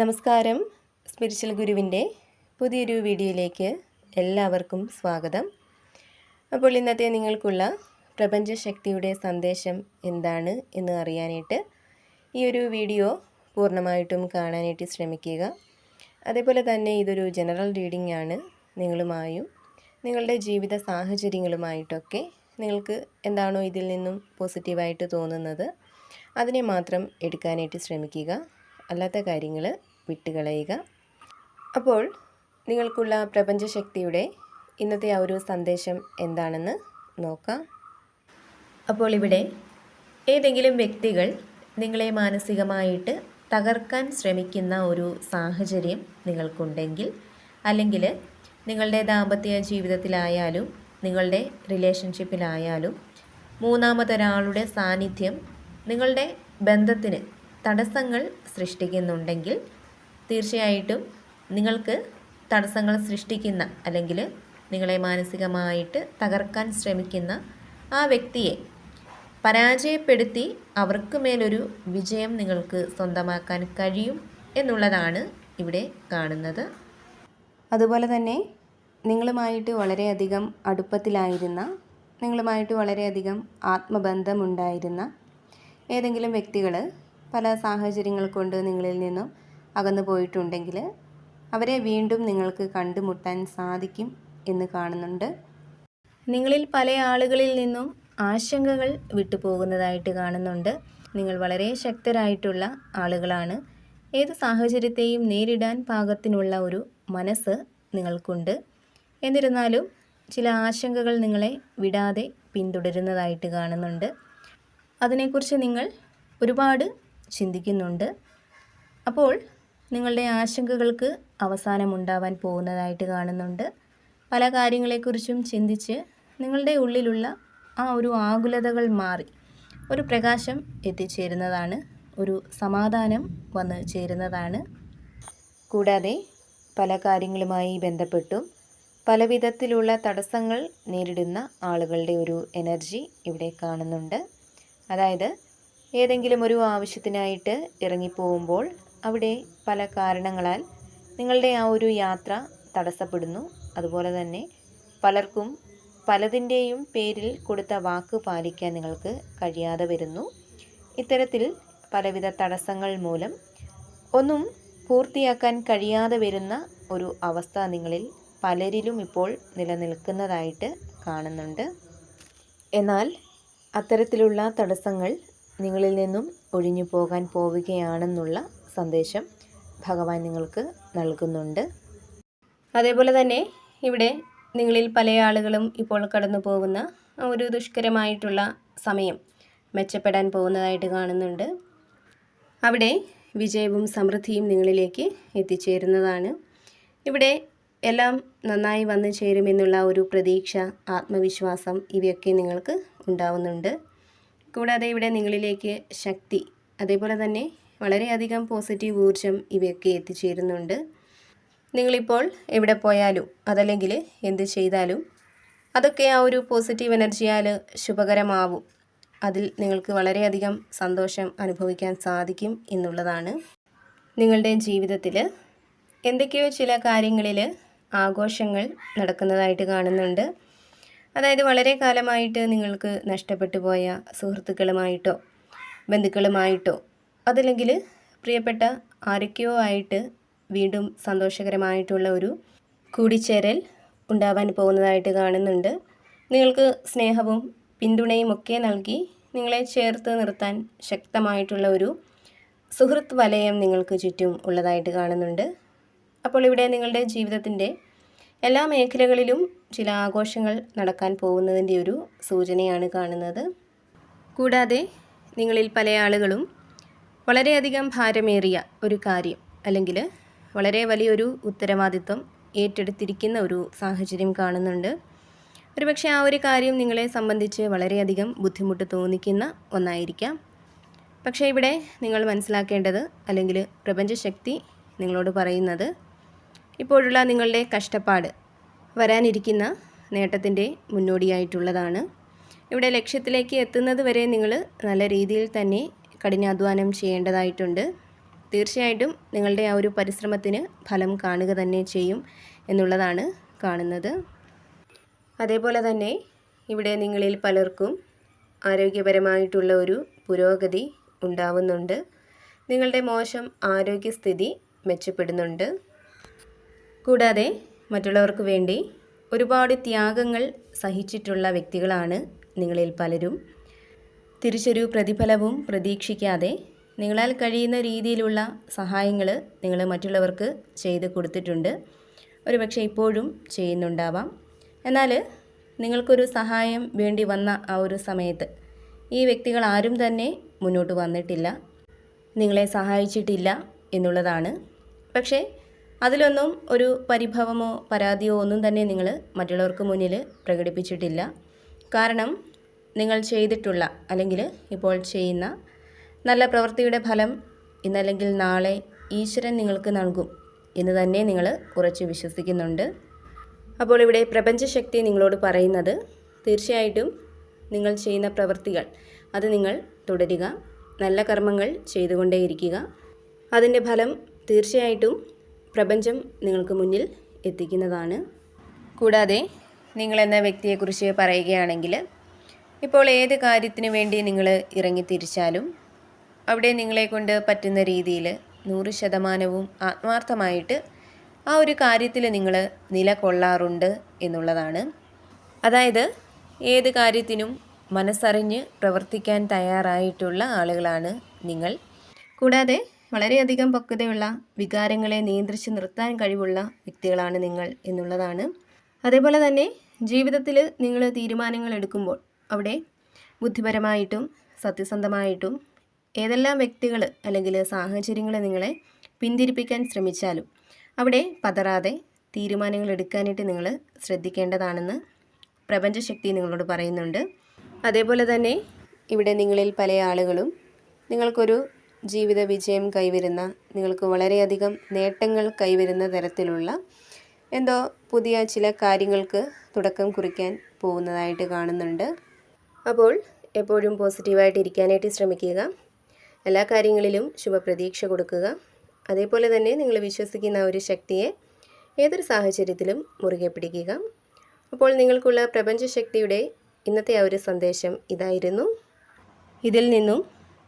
നമസ്കാരം. സ്പിരിച്വൽ ഗുരുവിന്റെ പുതിയൊരു വീഡിയോയിലേക്ക് എല്ലാവർക്കും സ്വാഗതം. അപ്പോൾ ഇന്നത്തെ നിങ്ങൾക്കുള്ള പ്രപഞ്ചശക്തിയുടെ സന്ദേശം എന്താണ് എന്ന് അറിയാനായിട്ട് ഈ ഒരു വീഡിയോ പൂർണമായിട്ടും കാണാനായിട്ട് ശ്രമിക്കുക. അതേപോലെ തന്നെ ഇതൊരു ജനറൽ റീഡിംഗ് ആണ്. നിങ്ങളുമായും നിങ്ങളുടെ ജീവിത സാഹചര്യങ്ങളുമായിട്ടൊക്കെ നിങ്ങൾക്ക് എന്താണോ ഇതിൽ നിന്നും പോസിറ്റീവായിട്ട് തോന്നുന്നത് അതിനെ മാത്രം എടുക്കാനായിട്ട് ശ്രമിക്കുക. അല്ലാത്ത കാര്യങ്ങൾ വിട്ടുകളയുക. അപ്പോൾ നിങ്ങൾക്കുള്ള പ്രപഞ്ചശക്തിയുടെ ഇന്നത്തെ ആ ഒരു സന്ദേശം എന്താണെന്ന് നോക്കാം. അപ്പോൾ ഇവിടെ ഏതെങ്കിലും വ്യക്തികൾ നിങ്ങളെ മാനസികമായിട്ട് തകർക്കാൻ ശ്രമിക്കുന്ന ഒരു സാഹചര്യം നിങ്ങൾക്കുണ്ടെങ്കിൽ അല്ലെങ്കിൽ നിങ്ങളുടെ ദാമ്പത്യ ജീവിതത്തിലായാലും നിങ്ങളുടെ റിലേഷൻഷിപ്പിലായാലും മൂന്നാമതൊരാളുടെ സാന്നിധ്യം നിങ്ങളുടെ ബന്ധത്തിന് തടസ്സങ്ങൾ സൃഷ്ടിക്കുന്നുണ്ടെങ്കിൽ തീർച്ചയായിട്ടും നിങ്ങൾക്ക് തടസ്സങ്ങൾ സൃഷ്ടിക്കുന്ന അല്ലെങ്കിൽ നിങ്ങളെ മാനസികമായിട്ട് തകർക്കാൻ ശ്രമിക്കുന്ന ആ വ്യക്തിയെ പരാജയപ്പെടുത്തി അവർക്ക് മേലൊരു വിജയം നിങ്ങൾക്ക് സ്വന്തമാക്കാൻ കഴിയും എന്നുള്ളതാണ് ഇവിടെ കാണുന്നത്. അതുപോലെ തന്നെ നിങ്ങളുമായിട്ട് വളരെയധികം അടുപ്പത്തിലായിരുന്ന നിങ്ങളുമായിട്ട് വളരെയധികം ആത്മബന്ധമുണ്ടായിരുന്ന ഏതെങ്കിലും വ്യക്തികൾ പല സാഹചര്യങ്ങൾ കൊണ്ട് നിങ്ങളിൽ നിന്നും അകന്നു പോയിട്ടുണ്ടെങ്കിൽ അവരെ വീണ്ടും നിങ്ങൾക്ക് കണ്ടുമുട്ടാൻ സാധിക്കും എന്ന് കാണുന്നുണ്ട്. നിങ്ങളിൽ പല ആളുകളിൽ നിന്നും ആശങ്കകൾ വിട്ടുപോകുന്നതായിട്ട് കാണുന്നുണ്ട്. നിങ്ങൾ വളരെ ശക്തരായിട്ടുള്ള ആളുകളാണ്. ഏത് സാഹചര്യത്തെയും നേരിടാൻ പാകത്തിനുള്ള ഒരു മനസ്സ് നിങ്ങൾക്കുണ്ട്. എന്നിരുന്നാലും ചില ആശങ്കകൾ നിങ്ങളെ വിടാതെ പിന്തുടരുന്നതായിട്ട് കാണുന്നുണ്ട്. അതിനെക്കുറിച്ച് നിങ്ങൾ ഒരുപാട് ചിന്തിക്കുന്നുണ്ട്. അപ്പോൾ നിങ്ങളുടെ ആശങ്കകൾക്ക് അവസാനമുണ്ടാവാൻ പോകുന്നതായിട്ട് കാണുന്നുണ്ട്. പല കാര്യങ്ങളെക്കുറിച്ചും ചിന്തിച്ച് നിങ്ങളുടെ ഉള്ളിലുള്ള ആ ഒരു ആകുലതകൾ മാറി ഒരു പ്രകാശം എത്തിച്ചേരുന്നതാണ്. ഒരു സമാധാനം വന്ന് ചേരുന്നതാണ്. കൂടാതെ പല കാര്യങ്ങളുമായി ബന്ധപ്പെട്ടും പല വിധത്തിലുള്ള തടസ്സങ്ങൾ നേരിടുന്ന ആളുകളുടെ ഒരു എനർജി ഇവിടെ കാണുന്നുണ്ട്. അതായത് ഏതെങ്കിലും ഒരു ആവശ്യത്തിനായിട്ട് ഇറങ്ങിപ്പോകുമ്പോൾ അവിടെ പല കാരണങ്ങളാൽ നിങ്ങളുടെ ആ ഒരു യാത്ര തടസ്സപ്പെടുന്നു. അതുപോലെ തന്നെ പലർക്കും പലതിന്റെയും പേരിൽ കൊടുത്ത വാക്ക് പാലിക്കാൻ നിങ്ങൾക്ക് കഴിയാതെ വരുന്നു. ഇത്തരത്തിൽ പലവിധ തടസ്സങ്ങൾ മൂലം ഒന്നും പൂർത്തിയാക്കാൻ കഴിയാതെ വരുന്ന ഒരു അവസ്ഥ നിങ്ങളിൽ പലരിലും ഇപ്പോൾ നിലനിൽക്കുന്നതായിട്ട് കാണുന്നുണ്ട്. എന്നാൽ അത്തരത്തിലുള്ള തടസ്സങ്ങൾ നിങ്ങളിൽ നിന്നും ഒഴിഞ്ഞു പോകാൻ പോവുകയാണെന്നുള്ള സന്ദേശം ഭഗവാൻ നിങ്ങൾക്ക് നൽകുന്നുണ്ട്. അതേപോലെ തന്നെ ഇവിടെ നിങ്ങളിൽ പല ആളുകളും ഇപ്പോൾ കടന്നു പോകുന്ന ഒരു ദുഷ്കരമായിട്ടുള്ള സമയം മെച്ചപ്പെടാൻ പോകുന്നതായിട്ട് കാണുന്നുണ്ട്. അവിടെ വിജയവും സമൃദ്ധിയും നിങ്ങളിലേക്ക് എത്തിച്ചേരുന്നതാണ്. ഇവിടെ എല്ലാം നന്നായി വന്നു ചേരുമെന്നുള്ള ഒരു പ്രതീക്ഷ ആത്മവിശ്വാസം ഇവയൊക്കെ നിങ്ങൾക്ക് ഉണ്ടാവുന്നുണ്ട്. കൂടാതെ ഇവിടെ നിങ്ങളിലേക്ക് ശക്തി അതേപോലെ തന്നെ വളരെയധികം പോസിറ്റീവ് ഊർജം ഇവയൊക്കെ എത്തിച്ചേരുന്നുണ്ട്. നിങ്ങളിപ്പോൾ എവിടെ പോയാലും അതല്ലെങ്കിൽ എന്ത് ചെയ്താലും അതൊക്കെ ആ ഒരു പോസിറ്റീവ് എനർജിയാൽ ശുഭകരമാവും. അതിൽ നിങ്ങൾക്ക് വളരെയധികം സന്തോഷം അനുഭവിക്കാൻ സാധിക്കും എന്നുള്ളതാണ് നിങ്ങളുടെ ജീവിതത്തിൽ എന്തൊക്കെയോ ചില കാര്യങ്ങളിൽ ആഘോഷങ്ങൾ നടക്കുന്നതായിട്ട് കാണുന്നുണ്ട്. അതായത് വളരെ കാലമായിട്ട് നിങ്ങൾക്ക് നഷ്ടപ്പെട്ടു പോയ സുഹൃത്തുക്കളുമായിട്ടോ ബന്ധുക്കളുമായിട്ടോ അതല്ലെങ്കിൽ പ്രിയപ്പെട്ട ആരൊക്കെയോ ആയിട്ട് വീണ്ടും സന്തോഷകരമായിട്ടുള്ള ഒരു കൂടിച്ചേരൽ ഉണ്ടാവാൻ പോകുന്നതായിട്ട് കാണുന്നുണ്ട്. നിങ്ങൾക്ക് സ്നേഹവും പിന്തുണയും ഒക്കെ നൽകി നിങ്ങളെ ചേർത്ത് നിർത്താൻ ശക്തമായിട്ടുള്ള ഒരു സുഹൃത്ത് വലയം നിങ്ങൾക്ക് ചുറ്റും ഉള്ളതായിട്ട് കാണുന്നുണ്ട്. അപ്പോൾ ഇവിടെ നിങ്ങളുടെ ജീവിതത്തിന്റെ എല്ലാ മേഖലകളിലും ചില ആഘോഷങ്ങൾ നടക്കാൻ പോകുന്നതിന്റെ ഒരു സൂചനയാണ് കാണുന്നത്. കൂടാതെ നിങ്ങളിൽ പല ആളുകളും വളരെയധികം ഭാരമേറിയ ഒരു കാര്യം അല്ലെങ്കിൽ വളരെ വലിയൊരു ഉത്തരവാദിത്വം ഏറ്റെടുത്തിരിക്കുന്ന ഒരു സാഹചര്യം കാണുന്നുണ്ട്. ഒരുപക്ഷെ ആ ഒരു കാര്യം നിങ്ങളെ സംബന്ധിച്ച് വളരെയധികം ബുദ്ധിമുട്ട് തോന്നിക്കുന്ന ഒന്നായിരിക്കാം. പക്ഷേ ഇവിടെ നിങ്ങൾ മനസ്സിലാക്കേണ്ടത് അല്ലെങ്കിൽ പ്രപഞ്ചശക്തി നിങ്ങളോട് പറയുന്നത് ഇപ്പോഴുള്ള നിങ്ങളുടെ കഷ്ടപ്പാട് വരാനിരിക്കുന്ന നേട്ടത്തിന്റെ മുന്നോടിയായിട്ടുള്ളതാണ്. ഇവിടെ ലക്ഷ്യത്തിലേക്ക് എത്തുന്നത് വരെ നിങ്ങൾ നല്ല രീതിയിൽ തന്നെ കഠിനാധ്വാനം ചെയ്യേണ്ടതായിട്ടുണ്ട്. തീർച്ചയായിട്ടും നിങ്ങളുടെ ആ ഒരു പരിശ്രമത്തിന് ഫലം കാണുക തന്നെ ചെയ്യും എന്നുള്ളതാണ് കാണുന്നത്. അതേപോലെ തന്നെ ഇവിടെ നിങ്ങളിൽ പലർക്കും ആരോഗ്യപരമായിട്ടുള്ള ഒരു പുരോഗതി ഉണ്ടാവുന്നുണ്ട്. നിങ്ങളുടെ മോശം ആരോഗ്യസ്ഥിതി മെച്ചപ്പെടുന്നുണ്ട്. കൂടാതെ മറ്റുള്ളവർക്ക് വേണ്ടി ഒരുപാട് ത്യാഗങ്ങൾ സഹിച്ചിട്ടുള്ള വ്യക്തികളാണ് നിങ്ങളിൽ പലരും. തിരിച്ചൊരു പ്രതിഫലവും പ്രതീക്ഷിക്കാതെ നിങ്ങളാൽ കഴിയുന്ന രീതിയിലുള്ള സഹായങ്ങൾ നിങ്ങൾ മറ്റുള്ളവർക്ക് ചെയ്ത് കൊടുത്തിട്ടുണ്ട്. ഒരുപക്ഷെ ഇപ്പോഴും ചെയ്യുന്നുണ്ടാവാം. എന്നാൽ നിങ്ങൾക്കൊരു സഹായം വേണ്ടി വന്ന ആ ഒരു സമയത്ത് ഈ വ്യക്തികൾ ആരും തന്നെ മുന്നോട്ട് വന്നിട്ടില്ല. നിങ്ങളെ സഹായിച്ചിട്ടില്ല എന്നുള്ളതാണ്. പക്ഷേ അതിലൊന്നും ഒരു പരിഭവമോ പരാതിയോ ഒന്നും തന്നെ നിങ്ങൾ മറ്റുള്ളവർക്ക് മുന്നിൽ പ്രകടിപ്പിച്ചിട്ടില്ല. കാരണം നിങ്ങൾ ചെയ്തിട്ടുള്ള അല്ലെങ്കിൽ ഇപ്പോൾ ചെയ്യുന്ന നല്ല പ്രവൃത്തിയുടെ ഫലം ഇന്നല്ലെങ്കിൽ നാളെ ഈശ്വരൻ നിങ്ങൾക്ക് നൽകും എന്ന് തന്നെ നിങ്ങൾ ഉറച്ചു വിശ്വസിക്കുന്നുണ്ട്. അപ്പോൾ ഇവിടെ പ്രപഞ്ചശക്തി നിങ്ങളോട് പറയുന്നത് തീർച്ചയായിട്ടും നിങ്ങൾ ചെയ്യുന്ന പ്രവൃത്തികൾ അത് നിങ്ങൾ തുടരുക നല്ല കർമ്മങ്ങൾ ചെയ്തുകൊണ്ടേയിരിക്കുക. അതിന്റെ ഫലം തീർച്ചയായിട്ടും പ്രപഞ്ചം നിങ്ങൾക്ക് മുന്നിൽ എത്തിക്കുന്നതാണ്. കൂടാതെ നിങ്ങളെന്ന വ്യക്തിയെക്കുറിച്ച് പറയുകയാണെങ്കിൽ ഇപ്പോൾ ഏത് കാര്യത്തിന് വേണ്ടി നിങ്ങൾ ഇറങ്ങിത്തിരിച്ചാലും അവിടെ നിങ്ങളെക്കൊണ്ട് പറ്റുന്ന രീതിയിൽ നൂറ് ശതമാനവും ആത്മാർത്ഥമായിട്ട് ആ ഒരു കാര്യത്തിൽ നിങ്ങൾ നിലകൊള്ളാറുണ്ട് എന്നുള്ളതാണ്. അതായത് ഏത് കാര്യത്തിനും മനസ്സറിഞ്ഞ് പ്രവർത്തിക്കാൻ തയ്യാറായിട്ടുള്ള ആളുകളാണ് നിങ്ങൾ. കൂടാതെ വളരെയധികം പക്വതയുള്ള വികാരങ്ങളെ നിയന്ത്രിച്ച് നിർത്താൻ കഴിവുള്ള വ്യക്തികളാണ് നിങ്ങൾ എന്നുള്ളതാണ്. അതേപോലെ തന്നെ ജീവിതത്തിൽ നിങ്ങൾ തീരുമാനങ്ങൾ എടുക്കുമ്പോൾ അവിടെ ബുദ്ധിപരമായിട്ടും സത്യസന്ധമായിട്ടും ഏതെല്ലാം വ്യക്തികൾ അല്ലെങ്കിൽ സാഹചര്യങ്ങൾ നിങ്ങളെ പിന്തിരിപ്പിക്കാൻ ശ്രമിച്ചാലും അവിടെ പതറാതെ തീരുമാനങ്ങൾ എടുക്കാനായിട്ട് നിങ്ങൾ ശ്രദ്ധിക്കേണ്ടതാണെന്ന് പ്രപഞ്ചശക്തി നിങ്ങളോട് പറയുന്നുണ്ട്. അതേപോലെ തന്നെ ഇവിടെ നിങ്ങളിൽ പല ആളുകളും നിങ്ങൾക്കൊരു ജീവിത വിജയം കൈവരുന്ന നിങ്ങൾക്ക് വളരെയധികം നേട്ടങ്ങൾ കൈവരുന്ന തരത്തിലുള്ള എന്തോ പുതിയ ചില കാര്യങ്ങൾക്ക് തുടക്കം കുറിക്കാൻ പോകുന്നതായിട്ട് കാണുന്നുണ്ട്. അപ്പോൾ എപ്പോഴും പോസിറ്റീവായിട്ട് ഇരിക്കാനായിട്ട് ശ്രമിക്കുക. എല്ലാ കാര്യങ്ങളിലും ശുഭപ്രതീക്ഷ കൊടുക്കുക. അതേപോലെ തന്നെ നിങ്ങൾ വിശ്വസിക്കുന്ന ഒരു ശക്തിയെ ഏതൊരു സാഹചര്യത്തിലും മുറുകെ പിടിക്കുക. അപ്പോൾ നിങ്ങൾക്കുള്ള പ്രപഞ്ചശക്തിയുടെ ഇന്നത്തെ ആ ഒരു സന്ദേശം ഇതായിരുന്നു. ഇതിൽ നിന്നും